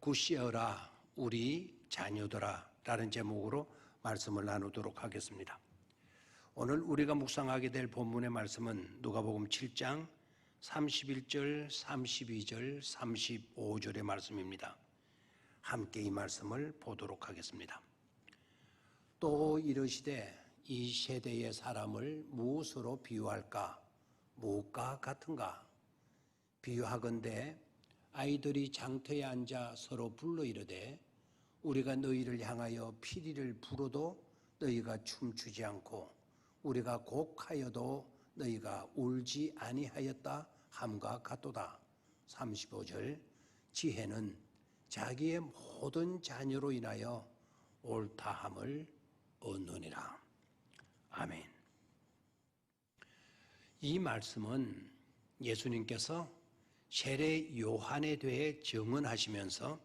굿시어라 우리 자녀들아 라는 제목으로 말씀을 나누도록 하겠습니다. 오늘 우리가 묵상하게 될 본문의 말씀은 누가복음 7장 31절, 32절, 35절의 말씀입니다. 함께 이 말씀을 보도록 하겠습니다. 또 이르시되 이 세대의 사람을 무엇으로 비유할까? 무엇과 같은가? 비유하건대 아이들이 장터에 앉아 서로 불러 이르되 우리가 너희를 향하여 피리를 불어도 너희가 춤추지 않고 우리가 곡하여도 너희가 울지 아니하였다 함과 같도다. 35절 지혜는 자기의 모든 자녀로 인하여 옳다함을 얻느니라. 아멘. 이 말씀은 예수님께서 세례 요한에 대해 증언하시면서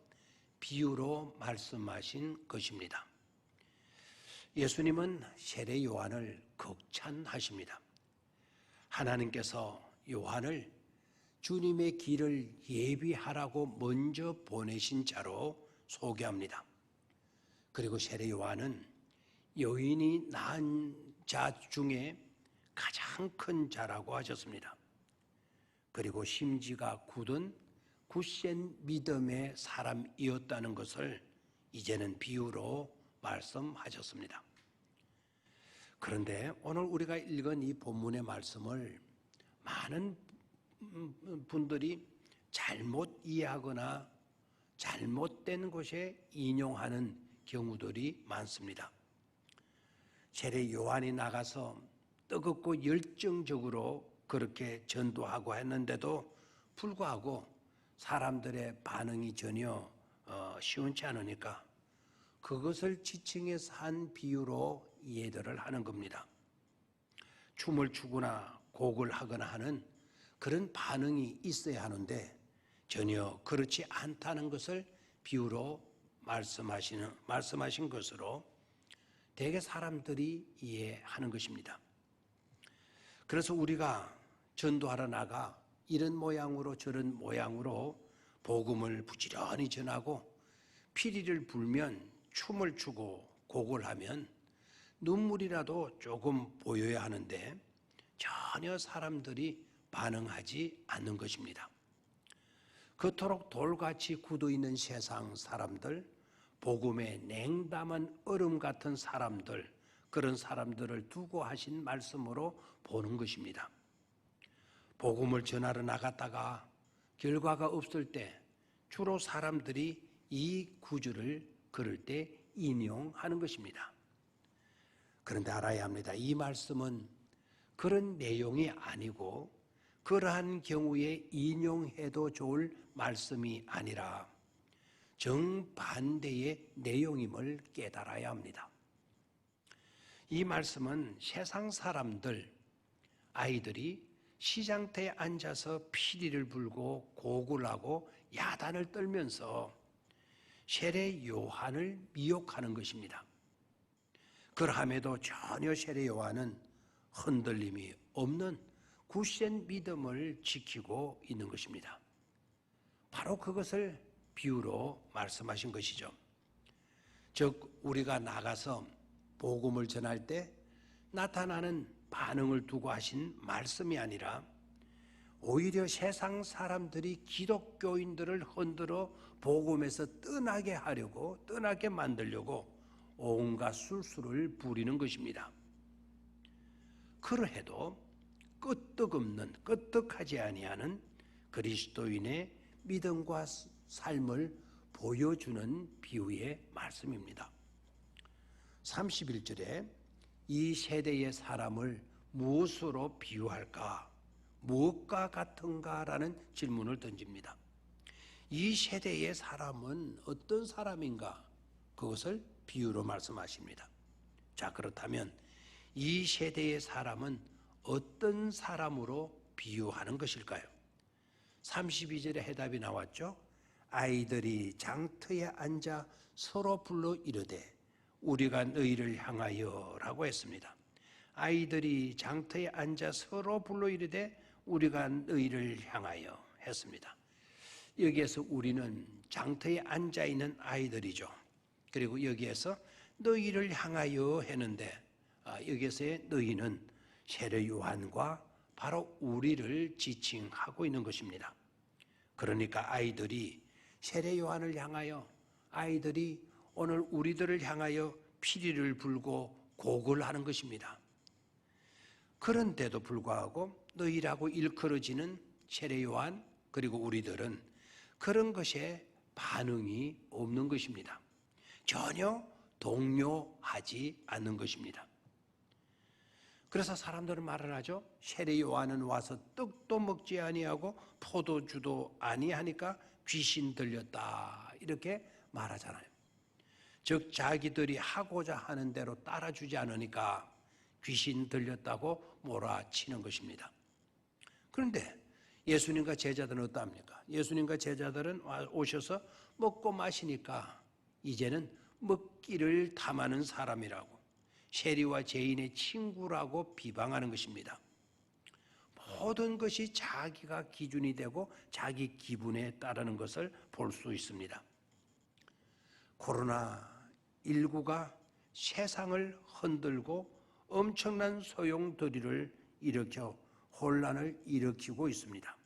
비유로 말씀하신 것입니다. 예수님은 세례 요한을 극찬하십니다. 하나님께서 요한을 주님의 길을 예비하라고 먼저 보내신 자로 소개합니다. 그리고 세례 요한은 여인이 낳은 자 중에 가장 큰 자라고 하셨습니다. 그리고 심지가 굳은 굳센 믿음의 사람이었다는 것을 이제는 비유로 말씀하셨습니다. 그런데 오늘 우리가 읽은 이 본문의 말씀을 많은 분들이 잘못 이해하거나 잘못된 곳에 인용하는 경우들이 많습니다. 세례 요한이 나가서 뜨겁고 열정적으로 그렇게 전도하고 했는데도 불구하고 사람들의 반응이 전혀 어, 시원치 않으니까 그것을 지칭해서 한 비유로 이해들을 하는 겁니다. 춤을 추거나 곡을 하거나 하는 그런 반응이 있어야 하는데 전혀 그렇지 않다는 것을 비유로 말씀하시는 말씀하신 것으로 대개 사람들이 이해하는 것입니다. 그래서 우리가 전도하러 나가 이런 모양으로 저런 모양으로 복음을 부지런히 전하고 피리를 불면 춤을 추고 곡을 하면 눈물이라도 조금 보여야 하는데 전혀 사람들이 반응하지 않는 것입니다. 그토록 돌같이 굳어 있는 세상 사람들, 복음의 냉담한 얼음 같은 사람들, 그런 사람들을 두고 하신 말씀으로 보는 것입니다. 복음을 전하러 나갔다가 결과가 없을 때 주로 사람들이 이 구절을 그럴 때 인용하는 것입니다. 그런데 알아야 합니다. 이 말씀은 그런 내용이 아니고 그러한 경우에 인용해도 좋을 말씀이 아니라 정반대의 내용임을 깨달아야 합니다. 이 말씀은 세상 사람들, 아이들이 시장터에 앉아서 피리를 불고 곡을 하고 야단을 떨면서 세례 요한을 미혹하는 것입니다. 그러함에도 전혀 세례 요한은 흔들림이 없는 굳센 믿음을 지키고 있는 것입니다. 바로 그것을 비유로 말씀하신 것이죠. 즉, 우리가 나가서 복음을 전할 때 나타나는 반응을 두고 하신 말씀이 아니라 오히려 세상 사람들이 기독교인들을 흔들어 복음에서 떠나게 하려고 떠나게 만들려고 온갖 술수를 부리는 것입니다. 그러해도 끄떡없는 끄떡하지 아니하는 그리스도인의 믿음과 삶을 보여주는 비유의 말씀입니다. 31절에 이 세대의 사람을 무엇으로 비유할까? 무엇과 같은가? 라는 질문을 던집니다. 이 세대의 사람은 어떤 사람인가? 그것을 비유로 말씀하십니다. 자, 그렇다면 이 세대의 사람은 어떤 사람으로 비유하는 것일까요? 32절에 해답이 나왔죠? 아이들이 장터에 앉아 서로 불러 이르되 우리가 너희를 향하여 라고 했습니다. 아이들이 장터에 앉아 서로 불러 이르되 우리가 너희를 향하여 했습니다. 여기에서 우리는 장터에 앉아 있는 아이들이죠. 그리고 여기에서 너희를 향하여 했는데 아, 여기에서의 너희는 세례 요한과 바로 우리를 지칭하고 있는 것입니다. 그러니까 아이들이 세례 요한을 향하여 아이들이 오늘 우리들을 향하여 피리를 불고 곡을 하는 것입니다. 그런데도 불구하고 너희라고 일컬어지는 세례 요한 그리고 우리들은 그런 것에 반응이 없는 것입니다. 전혀 동요하지 않는 것입니다. 그래서 사람들은 말을 하죠. 세례 요한은 와서 떡도 먹지 아니하고 포도주도 아니하니까 귀신 들렸다 이렇게 말하잖아요. 즉 자기들이 하고자 하는 대로 따라주지 않으니까 귀신 들렸다고 몰아치는 것입니다. 그런데 예수님과 제자들은 어떠합니까? 예수님과 제자들은 와- 오셔서 먹고 마시니까 이제는 먹기를 탐하는 사람이라고 세리와 죄인의 친구라고 비방하는 것입니다. 모든 것이 자기가 기준이 되고 자기 기분에 따르는 것을 볼 수 있습니다. 코로나 19가 세상을 흔들고 엄청난 소용돌이를 일으켜 혼란을 일으키고 있습니다.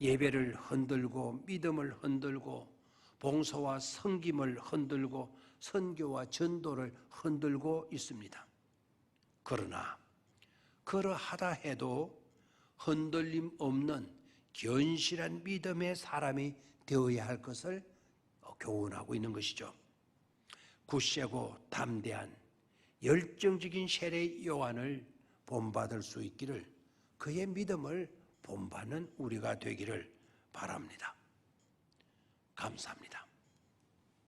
예배를 흔들고 믿음을 흔들고 봉사와 섬김을 흔들고 선교와 전도를 흔들고 있습니다. 그러나 그러하다 해도 흔들림 없는 견실한 믿음의 사람이 되어야 할 것을 교훈하고 있는 것이죠. 굳세고 담대한 열정적인 세례 요한을 본받을 수 있기를 그의 믿음을 본받는 우리가 되기를 바랍니다. 감사합니다.